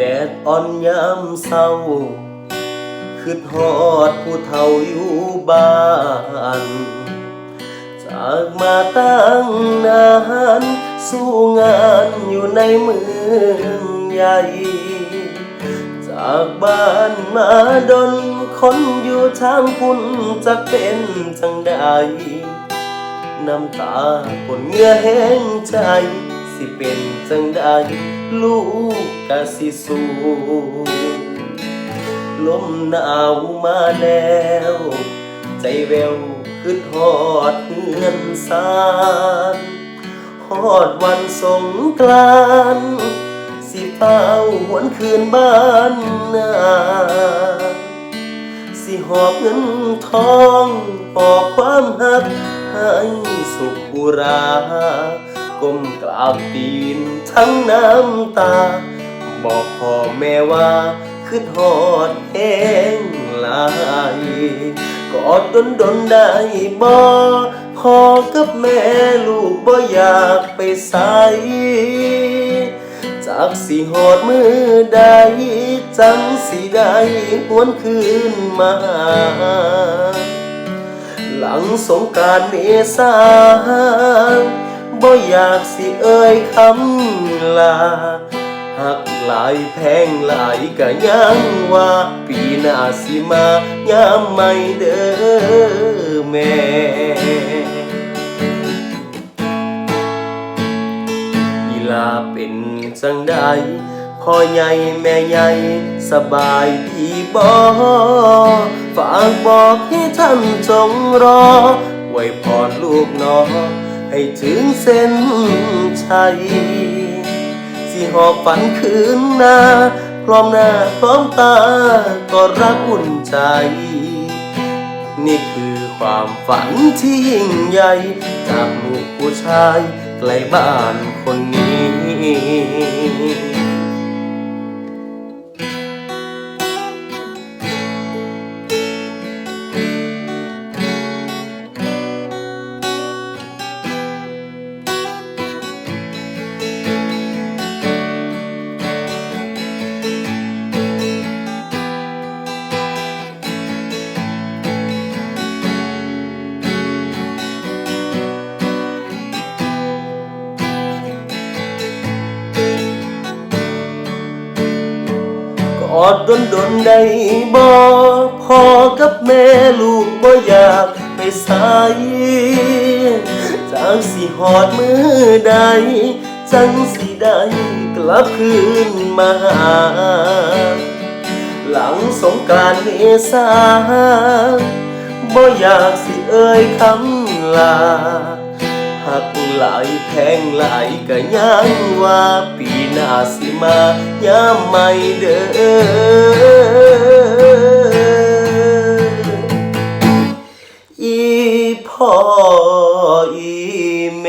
แดดอ่อนยามเศร้าคืดฮอดผู้เฒ่าอยู่บ้าน จากมาตั้งนานสู้งานอยู่ในเมืองใหญ่ จากบ้านมาดนคนอยู่ทางคุณจะเป็นจังใดน้ำตาปนเหงื่อแห้งใจ สิเป็นจังใดลูกกะสิสู้ลมหนาวมาแล้ว ใจแววขึ้นฮอดเฮือนสานฮอดวันสงกรานสิเฝ้าหวนคืนบ้านนาสิหอบเงินทองหอบความหักให้สุขบุรา ก้มกราบตีนทั้งน้ำตา บอกพ่อแม่ว่าคือทอดแห้งหลายกอดดนดนได้บ่พ่อกับแม่ลูกบ่อยากไปใสจากสิหอดมือใดจังสิได้หวนคืนมา หลังสงการเมษา บ่อยากสิเอ่ยคำลาหักหลายแพงหลายก็ยังว่า ปีหน้าสิมายามไม่เด้อแม่อีลาเป็นจังใดพ่อใหญ่แม่ใหญ่สบายดีบ่ฝากบอกให้ท่านจงรอไว้พรลูกน้อ ให้ถึงเส้นชัยสิหอบฝันคืนหน้าพร้อมหน้าพร้อมตาก็รักอุ่นใจ นี่คือความฝันที่ยิ่งใหญ่ จากลูกผู้ชายไกลบ้านคนนี้ อดดนดนๆได้บ่พ่อกับแม่ลูกบ่อยากไปใส่จังสิหอดมือใด จังสิได้กลับคืนมาหาหลังสงกรานต์เมษาบ่อยากสิเอ่ยคำลาหักหลายแพงหลายก็ยังว่าปี น่าสิมายามไม่เด้ออีพ่ออีเม